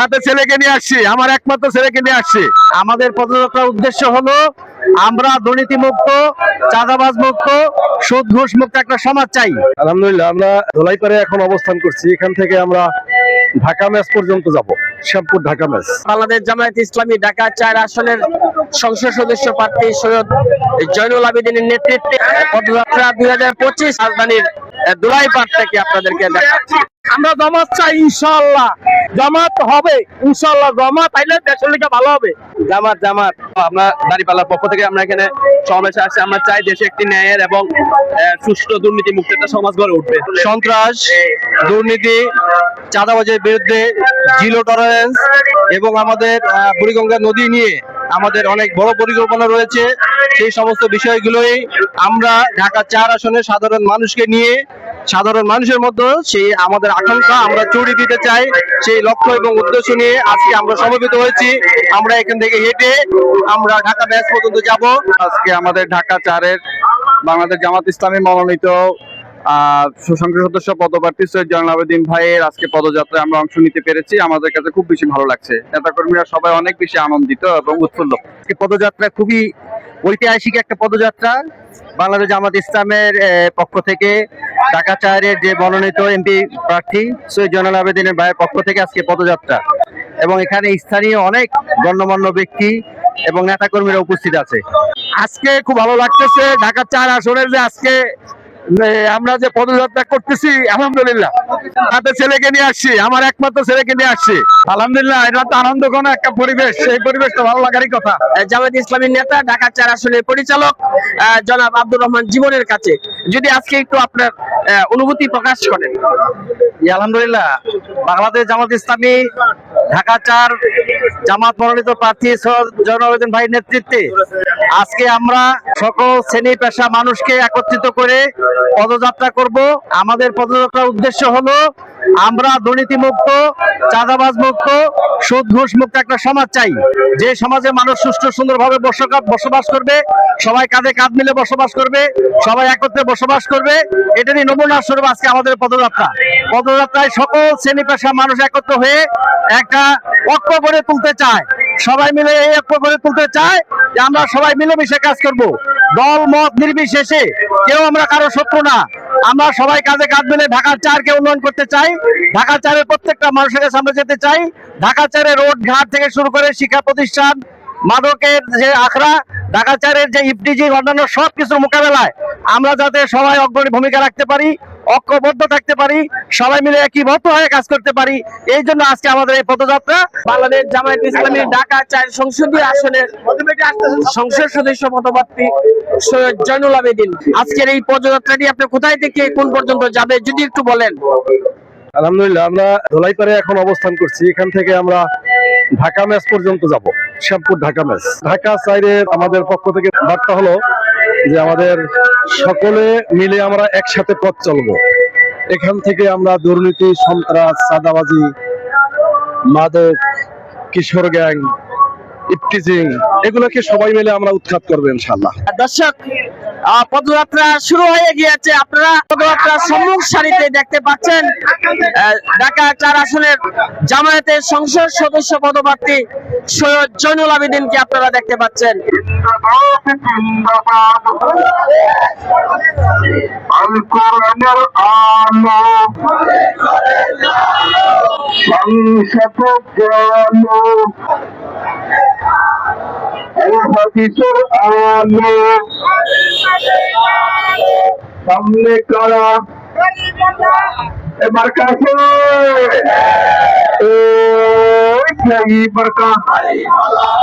হাতে ছেলেকে নিয়ে আসছি আমার একমাত্র ছেলেকে নিয়ে আসছি। আমাদের পদযাত্রার উদ্দেশ্য হলো আমরা দুর্নীতি মুক্ত চাঁদাবাজ মুক্ত সুদ ঘুষ মুক্ত একটা সমাজ চাই। আলহামদুলিল্লাহ আমরা ধোলাইপাড়ে এখন অবস্থান করছি। এখান থেকে আমরা ঢাকা ম্যাচ পর্যন্ত যাব শ্যামপুর ঢাকা ম্যাচ। বাংলাদেশ জামায়াত ইসলামী ঢাকা চার আসনের সংসদ সদস্য প্রার্থী সৈয়দ জয়নুল আবেদিনের নেতৃত্বে পদযাত্রা দুই হাজার পঁচিশ রাজধানীর দুলাইপাড় থেকে আপনাদেরকে দেখাচ্ছি। আমরা জামাত চাই ইনশাআল্লাহ। জামাত হবে, ইনশাআল্লাহ জামাত আইলে দেশের লিগে ভালো হবে। জামাত জামাত। আমরা দাঁড়িপাল্লার পক্ষ থেকে আমরা এখানে সমাবেশে আসছি। আমরা চাই দেশে একটি ন্যায়ের এবং সুষ্ঠু দুর্নীতি মুক্ত একটা সমাজ গড়ে উঠবে। সন্ত্রাস, দুর্নীতি, চাঁদাবাজের বিরুদ্ধে জিরো টলারেন্স এবং আমাদের বুড়িগঙ্গা নদী নিয়ে আমাদের অনেক বড় পরিকল্পনা রয়েছে। সেই সমস্ত বিষয়গুলোই আমরা ঢাকা চার আসনে সাধারণ মানুষকে নিয়ে সাধারণ মানুষের মধ্যে সেই আমাদের আকাঙ্ক্ষা আমরা চুরি দিতে চাই সেই লক্ষ্য এবং উদ্দেশ্য নিয়ে আজকে আমরা সমবেত হয়েছি। আমরা এখান থেকে হেঁটে আমরা ঢাকা ব্যাস পর্যন্ত যাব। আজকে আমাদের ঢাকা চারের বাংলাদেশ জামাত ইসলামী মনোনীত আহ, সুসংসদ সদস্য পদপ্রার্থী সৈয়দ জয়নুল আবেদিন ভাইয়ের আজকে পদযাত্রায় আমরা অংশ নিতে পেরেছি। আমাদের কাছে খুব বেশি ভালো লাগছে। নেতাকর্মীরা সবাই অনেক বেশি আনন্দিত এবং উৎফুল্ল। পদযাত্রা খুবই ঐতিহাসিক একটা পদযাত্রা বাংলাদেশ জামাত ইসলামের পক্ষ থেকে ঢাকা চায়ের যে মনোনীত এমপি প্রার্থী সৈয়দ জয়নাল আবেদিনের ভাইয়ের পক্ষ থেকে আজকে পদযাত্রা। এবং এখানে স্থানীয় অনেক গণ্যমান্য ব্যক্তি এবং নেতাকর্মীরা উপস্থিত আছে। আজকে খুব ভালো লাগতেছে ঢাকা চার আসনের যে আজকে আমরা যে পদযাত্রা করতেছি আলহামদুলিল্লাহ। হাতে ছেলেকে নিয়ে আসছি আমার একমাত্র ছেলেকে নিয়ে আসছি। আলহামদুলিল্লাহ এটা তো আনন্দ একটা পরিবেশ সেই পরিবেশটা ভালো লাগারই কথা। জামাত ইসলামী নেতা ঢাকা চার আসনের পরিচালক আহ, জনাব আব্দুর রহমান জীবনের কাছে। যদি আজকে একটু আপনার আহ, অনুভূতি প্রকাশ করেন। আলহামদুলিল্লাহ। বাংলাদেশ জামাত ইসলামী ঢাকা চার জামাত মনোনীত প্রার্থী সৈয়দ জয়নুল আবেদিন নেতৃত্বে আজকে আমরা সকল শ্রেণি পেশা মানুষকে একত্রিত করে পদযাত্রা করব। আমাদের পদযাত্রার উদ্দেশ্য হলো, আমরা দুর্নীতি মুক্ত চাঁদাবাজ মুক্ত সুদ ঘুষ মুক্ত একটা সমাজ চাই। যে সমাজে মানুষ সুষ্ঠু, সুন্দরভাবে বসবাস করবে, সবাই কাঁধে কাঁধ মিলে বসবাস করবে, সবাই একত্রে বসবাস করবে, এটারই নমুনা স্বরূপ আজকে আমাদের পদযাত্রা। পদযাত্রায় সকল শ্রেণি পেশা মানুষ একত্র হয়ে একটা ঐক্য করে তুলতে চায়। সবাই মিলে এই ঐক্য করে তুলতে চায় যে আমরা সবাই মিলেমিশে কাজ করব। দল, মত নির্বিশেষে কেউ আমরা কারও শত্রু না। আমরা সবাই কাজে কাজ মিলে ঢাকার চারকে উন্নয়ন করতে চাই। ঢাকা চারের প্রত্যেকটা মানুষের কাছে আমরা যেতে চাই। ঢাকা চারের রোড ঘাট থেকে শুরু করে শিক্ষা প্রতিষ্ঠান, মাদকের যে আখড়া ঢাকা চারের যে ইফটিজি অন্যান্য সব কিছুর মোকাবেলায় আমরা যাতে সবাই অগ্রণী ভূমিকা রাখতে পারি। ঐক্যবদ্ধ থাকতে পারি, সবাই মিলে একই একীভূত হয়ে কাজ করতে পারি, এই জন্য আজকে আমাদের এই পদযাত্রা। বাংলাদেশ জামায়াত ইসলামী ঢাকা চার সংসদীয় আসনের সংসদ সদস্য পদপ্রার্থী সৈয়দ জয়নুল আবেদিন। আজকের এই পদযাত্রাটি আপনি কোথায় থেকে কোন পর্যন্ত যাবে, যদি একটু বলেন। আলহামদুলিল্লাহ, আমরা ধোলাইপাড়ে এখন অবস্থান করছি। এখান থেকে আমরা ঢাকা ম্যাচ পর্যন্ত যাব, শ্যামপুর ঢাকা ম্যাচ। ঢাকা সাইডের আমাদের পক্ষ থেকে বার্তা হলো যে আমাদের সকলে মিলে আমরা একসাথে পথ চলবো। এখান থেকে আমরা দুর্নীতি, সন্ত্রাস, চাঁদাবাজি, মাদক, কিশোর গ্যাং ইফটিজিং এগুলোকে সবাই মিলে আমরা উৎখাত করব ইনশাল্লাহ দর্শক পদযাত্রা শুরু হয়ে গিয়েছে। আপনারা পদযাত্রার সম্মুখ সারিতে দেখতে পাচ্ছেন ঢাকা চার আসনের জামায়াতের সংসদ সদস্য পদপ্রার্থী সৈয়দ জয়নুল আবেদিনকে আপনারা দেখতে পাচ্ছেন? সামনে কারা এবার কাছে। ওই বরকা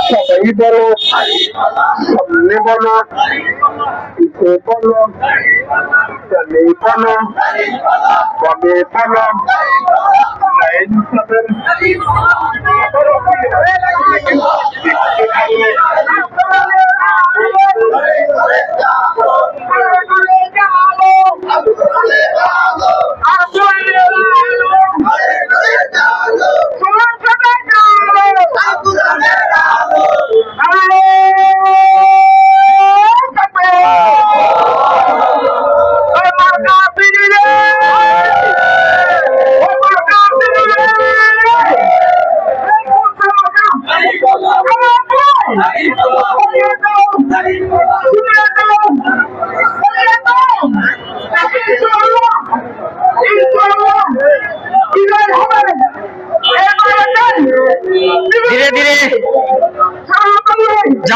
সবাই বলো সামনে বলো পিছে বলো চলে বলো কবে বলো লাইন সাবেন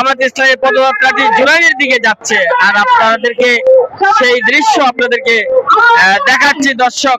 জামাত ইসলামের পদযাত্রাটি জুলাইয়ের দিকে যাচ্ছে। আর আপনাদেরকে সেই দৃশ্য আপনাদেরকে দেখাচ্ছি দর্শক।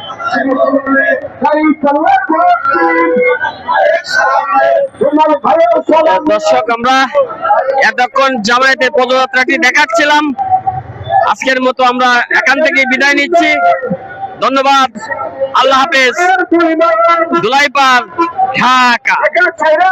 দর্শক, আমরা এতক্ষণ জামায়াতের পদযাত্রাটি দেখাচ্ছিলাম। আজকের মতো আমরা এখান থেকে বিদায় নিচ্ছি। ধন্যবাদ। আল্লাহ হাফেজ। দুলাইপার ঢাকা।